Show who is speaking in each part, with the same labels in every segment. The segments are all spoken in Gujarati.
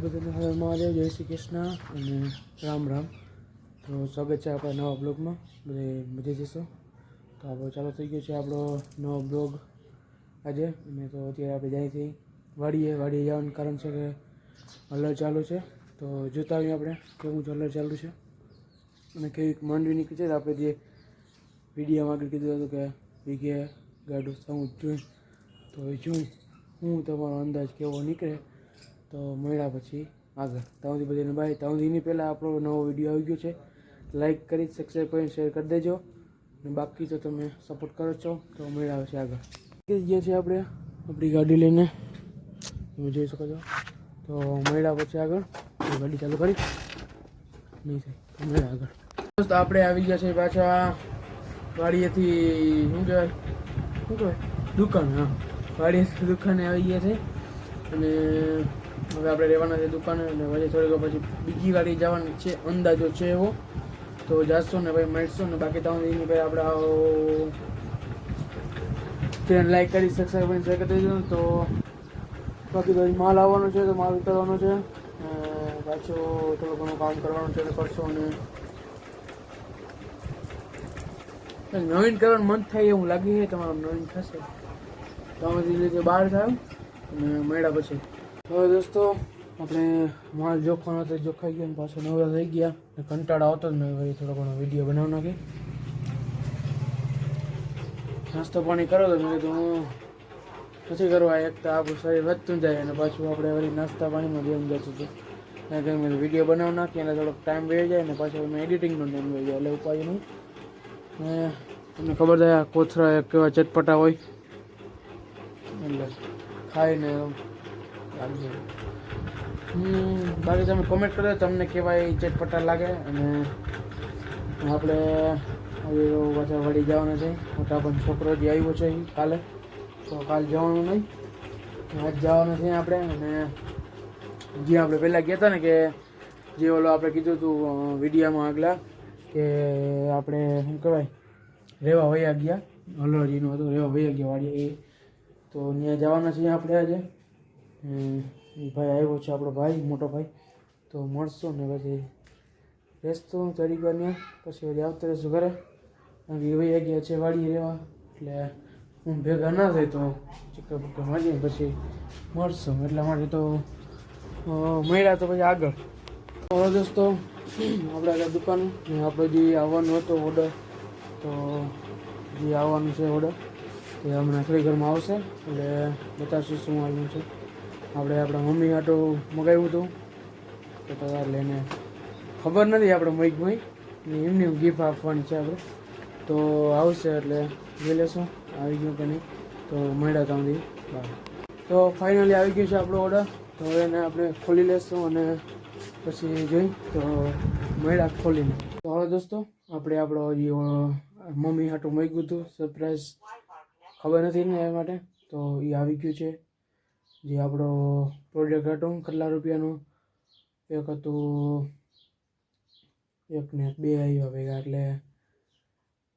Speaker 1: બધાને હવે મહાદેવ જય શ્રી કૃષ્ણ અને રામ રામ. તો સ્વાગત છે આપણા નવા બ્લોગમાં. બધે મજા જશો? તો આપણો ચાલુ થઈ ગયો છે આપણો નવો બ્લોગ આજે. અને તો અત્યારે આપણે જાય છીએ વાડીએ. વાડીએ જવાનું કારણ છે કે હલર ચાલુ છે. તો જોતા આવીએ આપણે કેવું હલર ચાલુ છે. અને કેવી માંડવી નીકળી છે. આપણે જે વિડીયોમાં આગળ કીધું હતું કે વીઘે ગાડું થવું જોઈ તો એ જોઈ હું તમારો અંદાજ કેવો નીકળે? તો મળ્યા પછી આગળ. ત્યાં સુધી બધાને બાય ત્યાં પહેલાં આપણો નવો વીડિયો આવી ગયો છે. લાઈક કરી સબસ્ક્રાઈબ કરીને શેર કરી દેજો. અને બાકી તો તમે સપોર્ટ કરો છો, તો મળ્યા પછી આગળ. ગયા છીએ આપણે, આપણી ગાડી લઈને. તમે જોઈ શકો છો. તો મળ્યા પછી આગળ. ગાડી ચાલુ કરી. નહીં થાય. મળ્યા આગળ. દોસ્ત, આપણે આવી ગયા છે પાછા વાડીએથી, શું કહેવાય? શું કહેવાય? દુકાન, હા. વાડીએથી દુકાને આવી ગયા છે. અને હવે આપણે રહેવાના છે દુકાને અને પછી થોડીક પછી બીજી ગાડી જવાની છે, અંદાજો છે એવો. તો જાશો ને ભાઈ, મળશો ને બાકી તમે એની ભાઈ આપણે ચેનલ લાઈક કરી સબસ્ક્રાઈબ કરી શેર કરી તો બાકી તો માલ આવવાનો છે, તો માલ ઉતારવાનો છે. પાછો થોડું ઘણું કામ કરવાનું છે કરશો અને નવીન કરવાનું મન થાય એવું લાગે છે, તમારું નવીન થશે. તમે ધીરે બહાર થયો અને મળ્યા પછી. હવે દોસ્તો, આપણે માલ જોખવાનો હતો જોખાઈ ગયો ને પાછો નવરા થઈ ગયા. ને કંટાળો આવતો જ મેં વળી થોડો ઘણો વીડિયો બનાવી નાખી. નાસ્તો પાણી કરો તો મેં કીધું, હું નથી કરવા એક તો આપણું શરીર વધતું જાય અને પાછું આપણે વળી નાસ્તા પાણીમાં ગેમ જતું હતું. કહ્યું મેં વીડિયો બનાવી નાખીએ એટલે થોડોક ટાઈમ વહી જાય ને પાછો મેં એડિટિંગનો ટાઈમ વહી જાય, એટલે ઉપાય નહીં. ને તમને ખબર થાય કોથરા કેવા ચટપટા હોય. એટલે ખાઈને લાગશે હમ, બાકી તમે કોમેન્ટ કરો તમને કહેવાય ચટપટા લાગે અને આપણે હવે પાછા વળી જવાના છે. મોટા પણ છોકરો જે આવ્યો છે કાલે તો કાલ જવાનું નહીં. આજ જવાનું છે આપણે અને જે આપણે પહેલાં ગયા હતા ને કે જે ઓલો આપણે કીધું હતું વિડીયામાં આગલા કે આપણે શું કહેવાય રેવા વયા ગયા. હલોજીનું હતું રેવા વૈયા ગયા વાળી એ તો ત્યાં જવાના છીએ આપણે આજે. ભાઈ આવ્યો છે આપણો ભાઈ, મોટો ભાઈ. તો મળશો ને પછી રહેશો થોડીક વાર ત્યાં પછી વળી આવતા રહીશું ઘરે. વિવાઈ ગયા છે વાડી રહેવા, એટલે હું ભેગા ના થાય તો ચક્કર બક્કર મારીએ પછી મળશું. એટલા માટે તો મળ્યા તો પછી આગળ. હવે દોસ્તો, આપણે આગળ દુકાન આપણે જે આવવાનું હતો ઓર્ડર તો જે આવવાનું છે ઓર્ડર તે હમણાં ઘરમાં આવશે, એટલે બતાવશું શું આવ્યું છે. આપણે આપણા મમ્મી આટો મગાવ્યું હતું, તો તૈયાર લઈને ખબર નથી આપણે મઈક મઈ ને એમની ગિફ્ટ આપવાની છે આપણે. તો આવશે એટલે જોઈ લેશું, આવી ગયું કે નહીં. તો મળ્યા બહાર તો ફાઇનલી આવી ગયું છે આપણો ઓર્ડર તો એને આપણે ખોલી લેશું અને પછી જોઈ, તો મળ્યા ખોલીને. તો હવે દોસ્તો, આપણે આપણો મમ્મી હાટું મૂક્યું હતું સરપ્રાઈઝ ખબર નથી ને એ માટે. તો એ આવી ગયું છે. જે આપણો પ્રોડક્ટ હતો કેટલા રૂપિયાનું? એક હતું એક ને બે આવ્યા ભેગા એટલે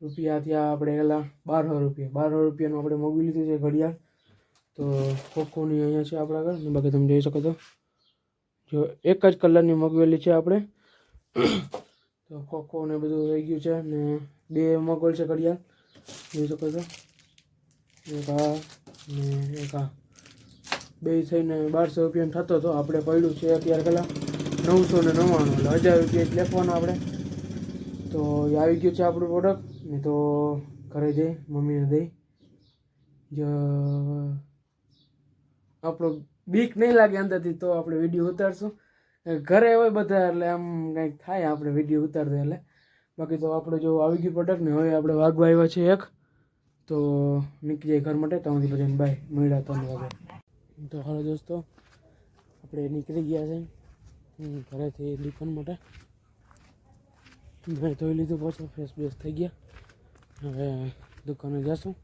Speaker 1: રૂપિયા ત્યાં આપણે એલા બારસો રૂપિયા. બારસો રૂપિયાનું આપણે મોગી લીધું છે ઘડિયાળ. તો ખોખોની અહીંયા છે આપણા ઘર. ને બાકી તમે જોઈ શકો છો. જો એક જ કલરની મગવેલી છે આપણે. તો ખોખો ને બધું રહી ગયું છે ને બે મગવેલ છે ઘડિયાળ. જોઈ શકો છો. એક ને એક. બે થઈને બારસો રૂપિયાનો થતો હતો આપણે પડ્યું છે અત્યારે પહેલાં નવસો ને નવ્વાણું. એટલે હજાર રૂપિયા જ આપણે. તો એ આવી ગયું છે આપણું પ્રોડક્ટ ને તો ઘરે જઈ, મમ્મીને દઈ. જો આપણો બીક નહીં લાગે અંદરથી તો આપણે વીડિયો ઉતારશું. ઘરે હોય બધા, એટલે આમ કંઈક થાય આપણે વીડિયો ઉતારતો, એટલે. બાકી તો આપણે જો આવી ગયું પ્રોડક્ટ ને હવે આપણે વાગવા આવ્યા છે એક. તો નીકળી જાય ઘર માટે, ત્યાંથી પછી બાય મળ્યા ત્રણ વાગે. તો હાલો દોસ્તો, આપણે નીકળી ગયા છે. ઘરેથી દુકાન માટે. મેં ધોઈ લીધું પાછું ફ્રેશ બ્રેશ થઈ ગયા. હવે દુકાને જશું.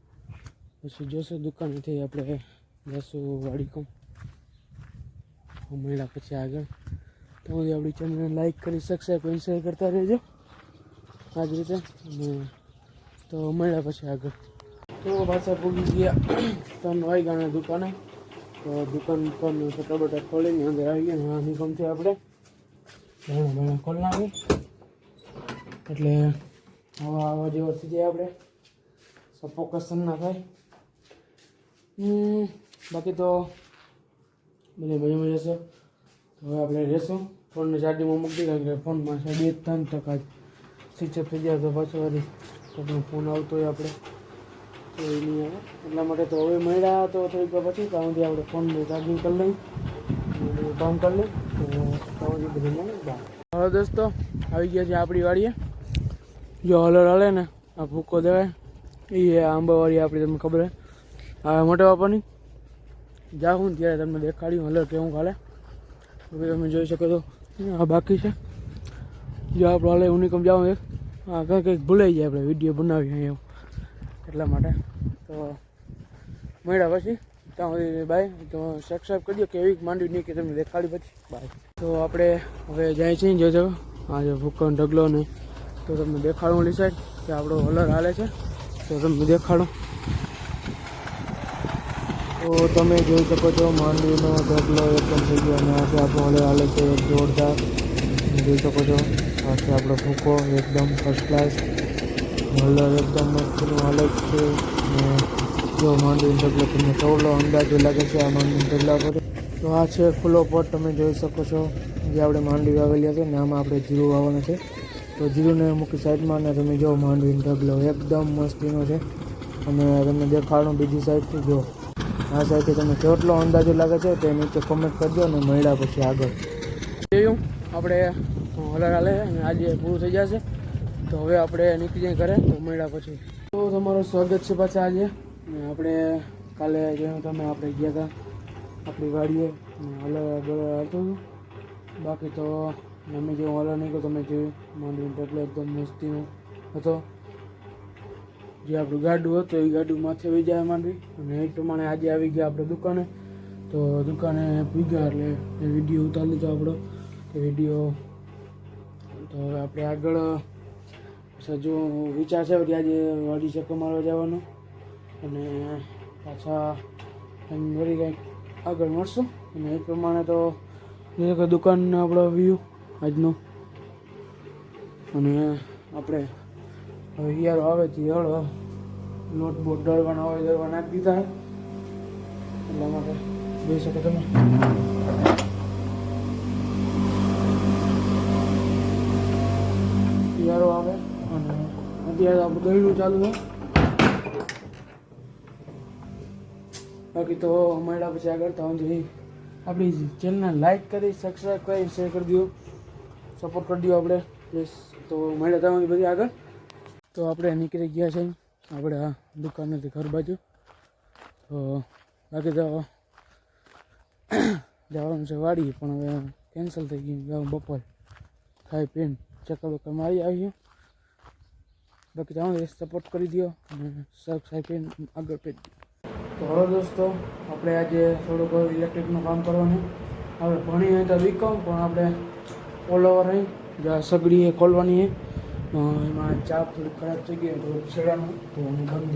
Speaker 1: પછી જોશું દુકાનેથી આપણે જશું વાડી કોમ. મળ્યા પછી આગળ. તો સુધી આપણી ચેનલને લાઈક કરી સબસ્ક્રાઈબ કરી શેર કરતા રહેજો. આ જ રીતે તો મળ્યા પછી આગળ. તો પાછા ભૂગી ગયા. ત્રણ વાગ્યાના દુકાને. તો દુકાન પર શટર બટા ખોલીને અંદર આવી ગયા ને આ આપણે? ઘણા ભણા ખોલી નાખી એટલે આવા આવા જેવો થઈ જાય આપણે. સફોકેશન ના થાય. બાકી તો બધી મજા મજા છે. હવે આપણે રહેશું ફોનને ચાર્જિંગમાં મૂકી કારણ કે ફોનમાં બે ત્રણ ટકા સ્વિચ ઓફ થઈ જાય તો પાછો વળી ફોન આવતો હોય આપણે. તો એ નહીં આવે એટલા માટે તો હવે મળ્યા તો થોડીક પછી ત્યાં આપણે ફોનને ચાર્જિંગ કરી લઈ કામ કરી લઈ તો ત્યાં સુધી બધું હવે દોસ્તો, આવી ગયા છે આપણી વાડીએ. જો હલર હલે ને, આ ભૂકો દેવાય. એ આંબાવાળી આપણી, તમને ખબર હે? આ મોટા બાપાની. જાઉં ત્યારે તમને દેખાડ્યું હલર કેવું ખાલે હવે તમે જોઈ શકો છો. આ બાકી છે. જો આપણે હાલે ઉનિકમ જાઉં એક હા કંઈક કંઈક ભૂલાઈ જાય આપણે, વીડિયો બનાવીએ અહીંયા. એટલા માટે. તો મળ્યા પછી. ત્યાં સુધી બાય તો સબસ્ક્રાઈબ કરી કે એવી માંડવી નહીં કે તમને દેખાડી પછી બાય તો આપણે હવે જાય છીએ જોજો. આ જે ભૂક્કો ઢગલો ને તો તમને દેખાડું ઓલી સાઈડ કે આપણો હલર હાલે છે. તો તમને દેખાડું. તો તમે જોઈ શકો છો, માંડવીનો ઢગલો એકદમ થઈ ગયો. અને આજે આપણો હલર હાલે છે, જોરદાર. જોઈ શકો છો આજે આપણો ભૂકો, એકદમ ફર્સ્ટ ક્લાસ હલર એકદમ મસ્તનું અલગ છે અને જો માંડવીનો ઢગલો તમને કવલો અંદાજો લાગે છે આ માંડવીનો ઢગલા પર તો આ છે ખુલ્લો પોટ તમે જોઈ શકો છો જે આપણે માંડવી વાવેલી હતી ને આમાં આપણે જીરું વાવવાનું છે. તો જીરુંને મૂકી સાઈડમાં અને તમે જો માંડવીનો ઢગલો એકદમ મસ્તીનો છે. અને તમને દેખાડું બીજી સાઈડથી, જો. આ સાઈડથી તમે કેટલો અંદાજો લાગે છે તે નીચે કોમેન્ટ કરજો અને મળ્યા પછી આગળ. આપણે હલર હાલે આજે પૂરું થઈ જશે. તો હવે આપણે નીકળીએ ઘરે, તો મળ્યા પછી. તો તમારું સ્વાગત છે પાછા આજે. આપણે કાલે જેવું તમે આપણે ગયા હતા આપણી વાડીએ. ને હલર હતું. બાકી તો અમે જેવું હલો નહીં ગયો, તમે જોયું. માંડવીનો ટેબલો એકદમ મસ્તીનો હતો. જે આપણું ગાડું હતું, એ ગાડું માથે આવી જાય માંડવી. અને એ પ્રમાણે આજે આવી ગયા આપણે દુકાને. તો દુકાને પૂગ્યા એટલે એ વીડિયો ઉતારી લીધો આપણો. વીડિયો, તો હવે આપણે આગળ હજુ વિચાર છે આજે વાડી ચક્કર મારવા જવાનો. અને પાછા વળી કંઈક આગળ મળશું. અને એ પ્રમાણે તો કે દુકાનનો આપણો વ્યૂ આજનો. અને આપણે હિયારો આવે તે હળો લોટ બોટ દળવાના હોય દળવા નાખી દીધા. એટલા માટે જોઈ શકો તમે. અત્યારે આપણું ગળ્યું ચાલુ છે. બાકી તો મળ્યા પછી આગળ તો સુધી આપણી ચેનલને લાઈક કરી સબસ્ક્રાઈબ કરી શેર કરી દો સપોર્ટ કરી દો આપણે. પ્લીઝ તો મળ્યા ત્યાં બધી આગળ. તો આપણે નીકળી ગયા છે આપણે આ દુકાનેથી ઘર બાજુ. તો બાકી તો જવાનું છે વાડી પણ હવે કેન્સલ થઈ ગયું બપોર ખાઈ પીને ચક્કર બક્કર મારી આવીએ બાકી ત્યાં સપોર્ટ કરી દો અને સબસ્ક્રાઈબ કરીને આગળ પેજ તો હવે દોસ્તો આપણે આજે થોડુંક ઇલેક્ટ્રિકનું કામ કરવાનું. હવે ભણી હોય તો બીકોમ પણ આપણે ઓલ ઓવર અહીં જ્યાં સગડી એ ખોલવાની છે અ, એમાં ચાપ થોડી ખરાબ થઈ ગઈ તો છેડાનું તો હું બંધ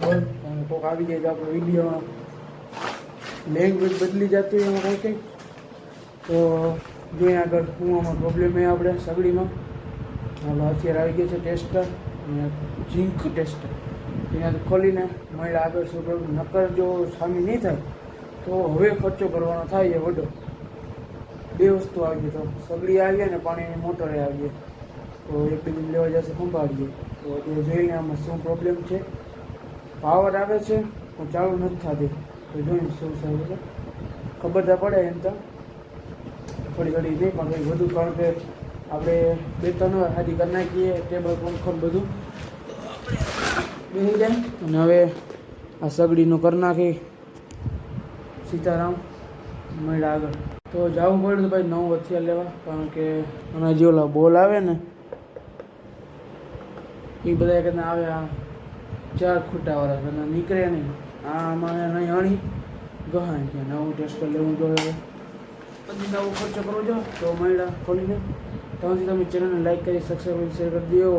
Speaker 1: હોય અને કોઈક આવી જાય તો આપણે વીડિયો લેંગ્વેજ બદલી જતી હોય એમાં કંઈ કંઈક તો જોઈએ આગળ શું આમાં પ્રોબ્લેમ એ આપણે સગડીમાં. હાલો અત્યારે આવી ગયો છે ટેસ્ટર અને ઝીંક ટેસ્ટર એનાથી ખોલીને મહિલા આગળ શું નકર જો સામી નહીં થાય, તો હવે ખર્ચો કરવાનો થાય છે વડો. બે વસ્તુ આવી તો. સગડી આવીએ ને પાણીની મોટરે આવીએ. તો એક બે દિન લેવા જશે સંભાળીએ. તો એ જોઈને આમાં શું પ્રોબ્લેમ છે? પાવર આવે છે, પણ ચાલુ નથી થતી. તો જોઈને શું સારું છે? ખબર તો પડે એમ તો. થોડી ઘડી નહીં પણ કંઈ વધુ કારણ કે આપણે બે ત્રણ હાજી કરી નાખીએ, ટેબલ પંખો બધું. બેસી જાય. અને હવે આ સગડીનું કરી નાખી. સીતારામ મળ્યા આગળ. તો જવું પડ્યું તો ભાઈ નવું હથિયાર લેવા, કારણ કે એના જે ઓલા બોલ આવે ને, એ બધા કદાચ આવે આ ચાર ખૂટાવાળા અને નીકળે નહીં. આ અમારે નહીં અણી. ગહાણ કે નવું ટેસ્ટ લેવું જોઈએ પછી નવો ખર્ચો કરવો જો તો મળ્યા ખોલીને. ત્યાંથી તમે ચેનલને લાઈક કરી સબસ્ક્રાઈબ શેર કરી દો.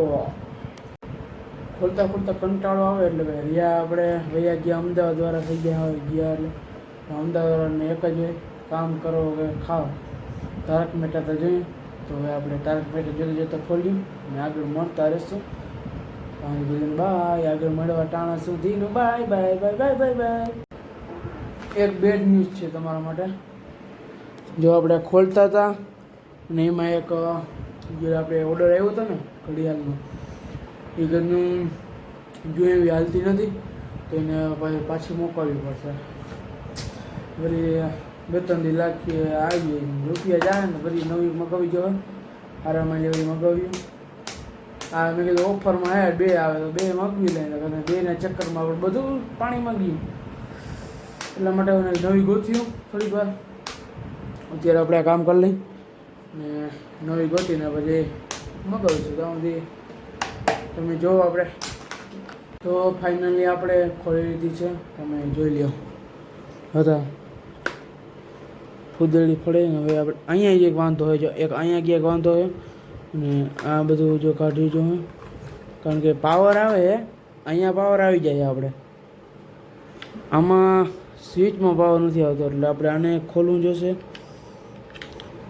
Speaker 1: ખોલતા ખોલતા કંટાળો આવે એટલે ભાઈ રહ્યા આપણે રહ્યા ગયા, અમદાવાદ દ્વારા થઈ ગયા હોય, ગયા એટલે અમદાવાદને એક જ હોય કામ કરો કે ખાઓ. તારક મહેતા તો જોઈએ તો હવે આપણે તારક મહેતા જોતા જોતા ખોલ્યું અને આગળ મળતા રહેશું. બાય આગળ મળવા ટાણા સુધીનું bye bye bye bye bye bye એક બેડ ન્યૂઝ છે તમારા માટે. જો આપણે ખોલતા હતા અને એમાં એક જે આપણે ઓર્ડર આવ્યો હતો ને ઘડિયાળનો, એ ઘરનું જો એવી હાલતી નથી, તો એને પાછી મોકલવી પડશે. વળી બે ત્રણ દી લાખી આવી રૂપિયા જાય ને વળી નવી મગાવી જવાય આરામાં જેવી મગાવ્યું આ મેં કીધું ઓફરમાં હે, બે આવે તો બે મગવી લઈને અને બેના ચક્કરમાં આપણે બધું પાણી મગી એટલા માટે નવી ગોથ્યું થોડીક વાર. અત્યારે આપણે આ કામ કરી લઈ ને નવી ગોતીને પછી મગાવીશું ત્યાં સુધી તમે જોવો આપણે તો ફાઇનલી આપણે ખોલી લીધી છે. તમે જોઈ લ્યો. હતા. ફૂદડી ફળે ને હવે આપણે અહીંયા એક વાંધો હોય જો એક અહીંયા ક્યાંક વાંધો હોય અને આ બધું જો કાઢી જો કારણ કે પાવર આવે અહીંયા પાવર આવી જાય આપણે આમાં સ્વિચમાં પાવર નથી આવતો. એટલે આપણે આને ખોલવું જોશે.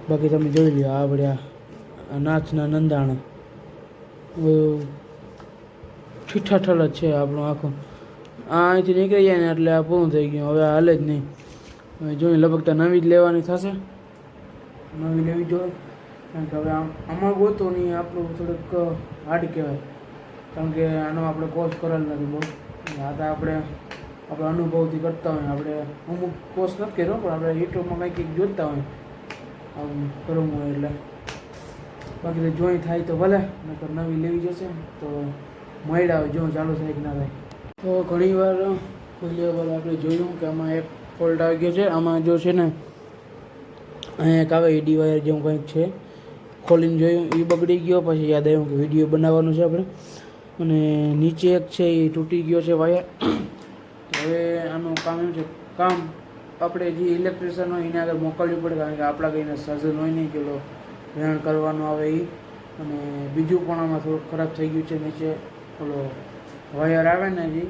Speaker 1: બાકી તમે જોઈ લો આ આપણે આ નાચના નંદાણા. ઠીઠાઠલ જ છે આપણું આખું. આ અહીંથી નીકળી જાય ને એટલે આ પૂરું થઈ ગયું. હવે હાલે જ નહીં. હવે જોઈ લગભગ તો નવી જ લેવાની થશે. નવી લેવી જોઈએ. કારણ કે હવે આમ આમાં ગોતો નહીં આપણું થોડુંક હાર્ડ કહેવાય. કારણ કે આનો આપણે કોર્સ કરેલ નથી બહુ. આ તો આપણે આપણા અનુભવથી કરતા હોય. આપણે અમુક કોર્સ નથી કર્યો, પણ આપણે યુટ્યુબમાં કંઈક કંઈક જોતા હોય. આવું કરવું હોય એટલે. બાકી તો જોઈ થાય તો ભલે, નકર નવી લેવી જશે તો મળ્યા આવે જો ચાલુ થાય કે ના થાય. તો ઘણી વાર ખોલ્યા બાદ આપણે જોયું કે આમાં એક ફોલ્ટ આવી ગયો છે, આમાં જો છે ને, અહીંયા એક આવે એડી વાયર જેવું કંઈક છે. ખોલીને જોયું એ બગડી ગયો, પછી યાદ આવ્યું કે વીડિયો બનાવવાનો છે આપણે. અને નીચે એક છે એ તૂટી ગયો છે વાયર. હવે આનું કામ એમ છે, કામ આપણે જે ઇલેક્ટ્રિશિયન હોય એને આગળ મોકલવી પડે, કારણ કે આપણા કઈને સર્જન હોય નહીં કે રહેણ કરવાનું આવે એ અને બીજું પણ આમાં થોડુંક ખરાબ થઈ ગયું છે નીચે. ઓલો વાયર આવે ને જે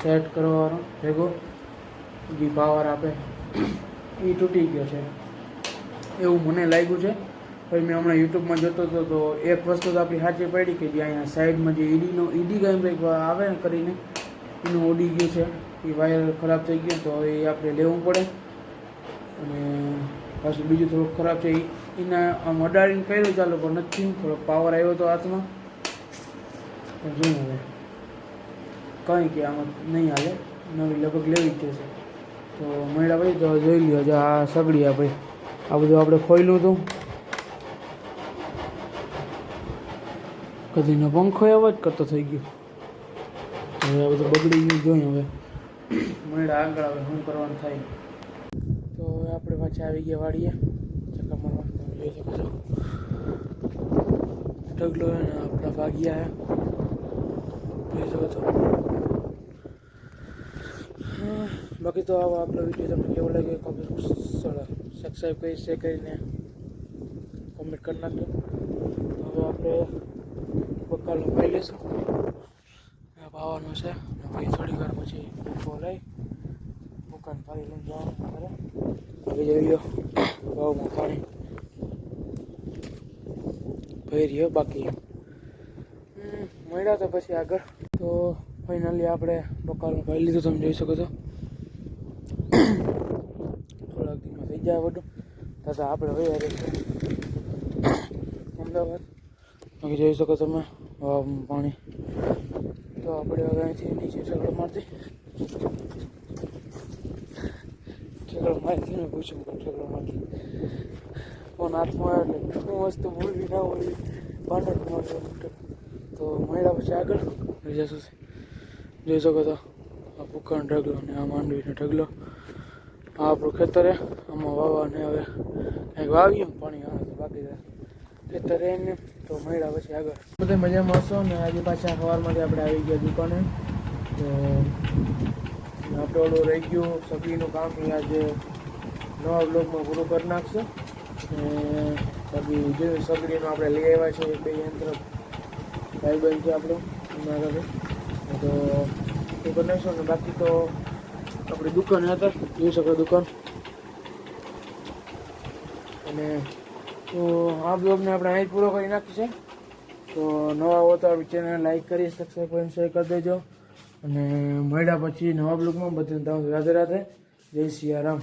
Speaker 1: સેટ કરવાનો, ભેગો. જે પાવર આપે એ તૂટી ગયો છે. એવું મને લાગ્યું છે. પછી મેં હમણાં યુટ્યુબમાં જોતો હતો, તો એક વસ્તુ તો આપણી સાચી પડી કે જે અહીંયા સાઈડમાં જે ઈડીનો ઈડી કાંઈ કંઈક આવે ને કરીને, એનું ઉડી ગયું છે. એ વાયર ખરાબ થઈ ગયું તો એ આપણે લેવું પડે. અને પાછું બીજું થોડુંક ખરાબ છે એના આમ અડાડીને કર્યું ચાલો, પણ નથી. થોડોક પાવર આવ્યો હતો હાથમાં. પણ જોયું હવે? કંઈ કે આમાં નહીં હાલે. નવી લગભગ લેવી જ જશે તો મળ્યા ભાઈ તો જોઈ લ્યો, જો આ સગડી ભાઈ આ બધું આપણે ખોયલું હતું. કદીનો પંખો અવાજ કરતો થઈ ગયો. હવે આ બધું બગડી ગયું જોઈએ હવે. મળ્યા આગળ હવે શું કરવાનું થાય. તો આપણે પાછા આવી ગયા વાડીએ. ચક્કર મારવા તમે જોઈ શકો છો ઢગલો અને આપણા ભાગ્યા જોઈ શકો છો. બાકી તો આવો આપણો વીડિયો તમને કેવો લાગે કોમેન્ટ સબસ્ક્રાઈબ કરી શેર કરીને કોમેન્ટ કરી નાખજો. હવે આપણે બકાલનું ખાઈ લઈશું. ભાવવાનું છે. પછી થોડી વાર પછી ભૂખો લઈ, દુકાન ફરી લઈને જવાનું મારે હવે જોઈ લો ભાવમાં પાણી ભરી રહ્યો બાકી. મળ્યા તો પછી આગળ. તો ફાઇનલી આપણે બકાલનું ખાઈ લીધું, તમે જોઈ શકો છો. થોડાક દિવસમાં થઈ જાય બધું. દાદા આપણે હવે અમદાવાદ. બાકી જોઈ શકો તમે વાવમાં પાણી. તો આપણે હવે અહીંથી નીચે ઠેકડો મારતી ઠેકડો મારતી ને પૂછ્યું પણ ઠેકડો મારતી ફોન હાથમાં આવે એટલે શું વસ્તુ ભૂલવી ના હોય બાંધક મળ્યો તો મળ્યા પછી આગળ. બીજા શું છે જોઈ શકો તો આ પુકાણ ઢગલો ને આ માંડવીનો ઢગલો. આ આપણું ખેતરે આમાં વાવવાને હવે કંઈક વાવ્યું પાણી આવે બાકી તો ખેતરે તો મળ્યા પછી આગળ. બધે મજામાં હશો ને? આજે પાછા સવારમાંથી આપણે આવી ગયા દુકાને. તો આપણે ઓલું રહી ગયું સગડીનું કામ. આજે નવા બ્લોગમાં પૂરું કરી નાખશું. અને બાકી જે સગડીનું આપણે લઈ આવ્યા છે બે યંત્ર ભાઈબંધ છે આપણો, એના તો એ બનાવીશું ને બાકી તો આપણી દુકાન હતા જોઈ શકો દુકાન. અને તો આ બ્લોગને આપણે અહીં પૂરો કરી નાખીશું. તો નવા હો તો આપણી ચેનલ લાઈક કરી સબસ્ક્રાઈબ કરી શેર કરી દેજો. અને મળ્યા પછી નવા બ્લોગમાં બધાને રાધે રાધે. જય સિયારામ